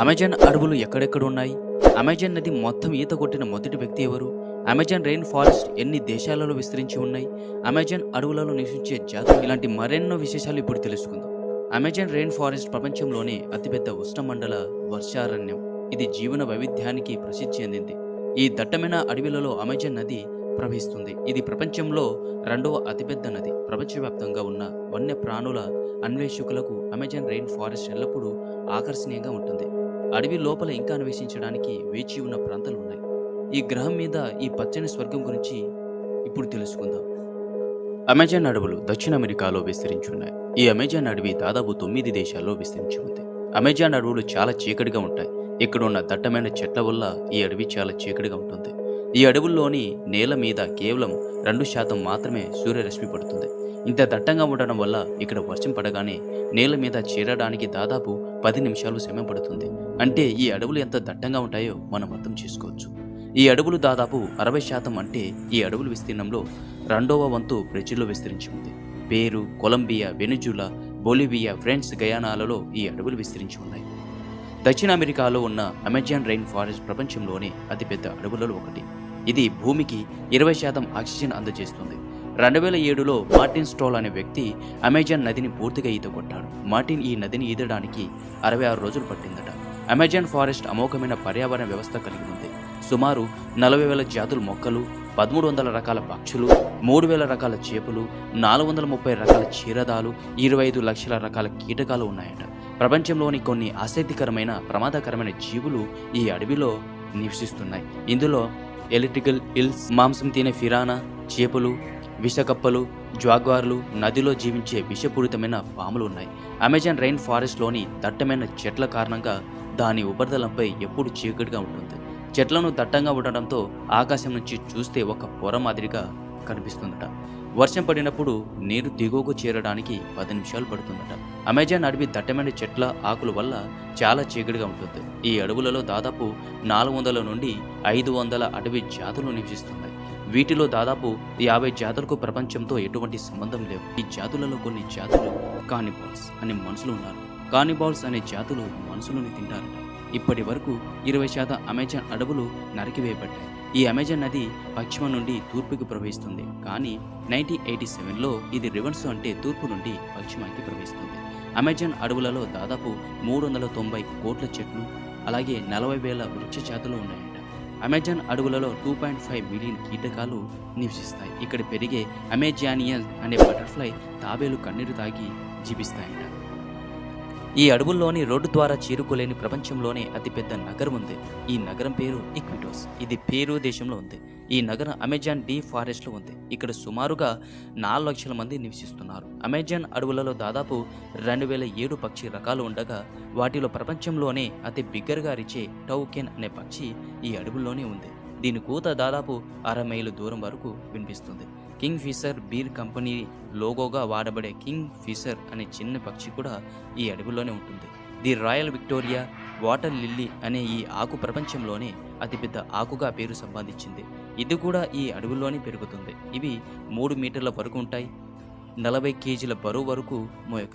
Amazon అడవులు ఎక్కడెక్కడ ఉన్నాయి? అమెజాన్ నది మొత్తం ఈత కొట్టిన మొదటి వ్యక్తి ఎవరు? అమెజాన్ రెయిన్ ఫారెస్ట్ ఎన్ని దేశాలలో విస్తరించి ఉన్నాయి? అమెజాన్ అడవులలో నివసించే జాతులు ఇలాంటి మరెన్నో విశేషాలు ఇప్పుడు తెలుసుకుందాం. అమెజాన్ రెయిన్ ఫారెస్ట్ ప్రపంచంలోనే అతిపెద్ద ఉష్ణమండల వర్షారణ్యం. ఇది జీవన వైవిధ్యానికి ప్రసిద్ధి చెందింది. ఈ దట్టమైన అడవిలలో అమెజాన్ నది ప్రవహిస్తుంది. ఇది ప్రపంచంలో రెండవ అతిపెద్ద నది. ప్రపంచవ్యాప్తంగా ఉన్న వన్య ప్రాణుల అన్వేషకులకు అమెజాన్ రెయిన్ ఫారెస్ట్ ఎల్లప్పుడూ ఆకర్షణీయంగా ఉంటుంది. అడవి లోపల ఇంకా అన్వేషించడానికి వేచి ఉన్న ప్రాంతాలు ఉన్నాయి. ఈ గ్రహం మీద ఈ పచ్చని స్వర్గం గురించి ఇప్పుడు తెలుసుకుందాం. అమెజాన్ అడవులు దక్షిణ అమెరికాలో విస్తరించి ఉన్నాయి ఈ అమెజాన్ అడవి దాదాపు తొమ్మిది దేశాల్లో విస్తరించి ఉంది. అమెజాన్ అడవులు చాలా చీకటిగా ఉంటాయి. ఇక్కడ ఉన్న దట్టమైన చెట్ల వల్ల ఈ అడవి చాలా చీకటిగా ఉంటుంది. ఈ అడవుల్లోని నేల మీద కేవలం రెండు శాతం మాత్రమే సూర్యరశ్మి పడుతుంది. ఇంత దట్టంగా ఉండడం వల్ల ఇక్కడ వర్షం పడగానే నేల మీద చేరడానికి దాదాపు పది నిమిషాలు సమయం పడుతుంది. అంటే ఈ అడవులు ఎంత దట్టంగా ఉంటాయో మనం అర్థం చేసుకోవచ్చు. ఈ అడవులు దాదాపు అరవై శాతం అంటే ఈ అడవుల విస్తీర్ణంలో రెండవ వంతు బ్రెజిల్లో విస్తరించి ఉంది పేరు కొలంబియా వెనుజులా బొలివియా ఫ్రెండ్స్ గయానాలలో ఈ అడవులు విస్తరించి ఉన్నాయి. దక్షిణ అమెరికాలో ఉన్న అమెజాన్ రెయిన్ ఫారెస్ట్ ప్రపంచంలోనే అతిపెద్ద అడవులలో ఒకటి. ఇది భూమికి ఇరవై శాతం ఆక్సిజన్ అందజేస్తుంది. రెండు వేల ఏడులో మార్టిన్ స్టోల్ అనే వ్యక్తి అమెజాన్ నదిని పూర్తిగా ఈత కొట్టాడు. మార్టిన్ ఈ నదిని ఈదడానికి అరవై ఆరు రోజులు పట్టిందట. అమెజాన్ ఫారెస్ట్ అమోఘమైన పర్యావరణ వ్యవస్థ కలిగి ఉంది. సుమారు నలభై వేల జాతుల మొక్కలు పదమూడు వందల రకాల పక్షులు మూడు వేల రకాల చేపలు నాలుగు వందల ముప్పై రకాల క్షీరదాలు ఇరవై ఐదు లక్షల రకాల కీటకాలు ఉన్నాయట. ప్రపంచంలోని కొన్ని ఆసక్తికరమైన ప్రమాదకరమైన జీవులు ఈ అడవిలో నివసిస్తున్నాయి. ఇందులో ఎలక్ట్రికల్ ఇల్స్ మాంసం తినే ఫిరానా చేపలు విషకప్పలు జాగ్వార్లు నదిలో జీవించే విషపూరితమైన పాములు ఉన్నాయి. అమెజాన్ రెయిన్ ఫారెస్ట్లోని దట్టమైన చెట్ల కారణంగా దాని ఉపరితలంపై ఎప్పుడు చీకటిగా ఉంటుంది. చెట్లను దట్టంగా ఉండడంతో ఆకాశం నుంచి చూస్తే ఒక పొర మాదిరిగా కనిపిస్తుందట. వర్షం పడినప్పుడు నీరు దిగువకు చేరడానికి పది నిమిషాలు పడుతుందట. అమెజాన్ అడవి దట్టమైన చెట్ల ఆకుల వల్ల చాలా చీకటిగా ఉంటుంది. ఈ అడవులలో దాదాపు నాలుగు వందల నుండి ఐదు వందల అడవి జాతులు నివసిస్తున్నాయి. వీటిలో దాదాపు యాభై జాతులకు ప్రపంచంతో ఎటువంటి సంబంధం లేవు. ఈ జాతులలో కొన్ని జాతులు కానిబాల్స్ అనే మనుషులు ఉన్నారు. కానిబాల్స్ అనే జాతులు మనుషులను తింటారట. ఇప్పటి వరకు ఇరవై శాతం అమెజాన్ అడవులు నరికివేయబడ్డాయి. ఈ అమెజాన్ నది పశ్చిమ నుండి తూర్పుకి ప్రవహిస్తుంది. కానీ నైన్టీన్ ఎయిటీ సెవెన్లో ఇది రివర్స్ అంటే తూర్పు నుండి పశ్చిమానికి ప్రవహిస్తుంది. అమెజాన్ అడవులలో దాదాపు మూడు వందల తొంభై కోట్ల చెట్లు అలాగే నలభై వేల వృక్ష జాతులు ఉన్నాయట. అమెజాన్ అడవులలో టూ పాయింట్ ఫైవ్ మిలియన్ కీటకాలు నివసిస్తాయి. ఇక్కడ పెరిగే అమెజానియన్ అనే బటర్ఫ్లై తాబేలు కన్నీరు తాగి జీవిస్తాయట. ఈ అడవుల్లోని రోడ్డు ద్వారా చేరుకోలేని ప్రపంచంలోనే అతిపెద్ద నగరం ఉంది. ఈ నగరం పేరు ఇక్విటోస్ ఇది పేరు దేశంలో ఉంది. ఈ నగరం అమెజాన్ డీ ఫారెస్ట్లో ఉంది. ఇక్కడ సుమారుగా నాలుగు లక్షల మంది నివసిస్తున్నారు. అమెజాన్ అడవులలో దాదాపు రెండు వేల ఏడు పక్షి రకాలు ఉండగా వాటిలో ప్రపంచంలోనే అతి బిగ్గరగా అరిచే టౌకెన్ అనే పక్షి ఈ అడవుల్లోనే ఉంది. దీని కూత దాదాపు అర మైలు దూరం వరకు వినిపిస్తుంది. కింగ్ ఫిషర్ బీర్ కంపెనీ లోగోగా వాడబడే కింగ్ ఫిషర్ అనే చిన్న పక్షి కూడా ఈ అడవిలోనే ఉంటుంది. The royal Victoria water lily అనే ఈ ఆకు ప్రపంచంలోనే అతిపెద్ద ఆకుగా పేరు సంపాదించింది. ఇది కూడా ఈ అడవుల్లోనే పెరుగుతుంది. ఇవి మూడు మీటర్ల వరకు ఉంటాయి. నలభై కేజీల బరువు వరకు మోయక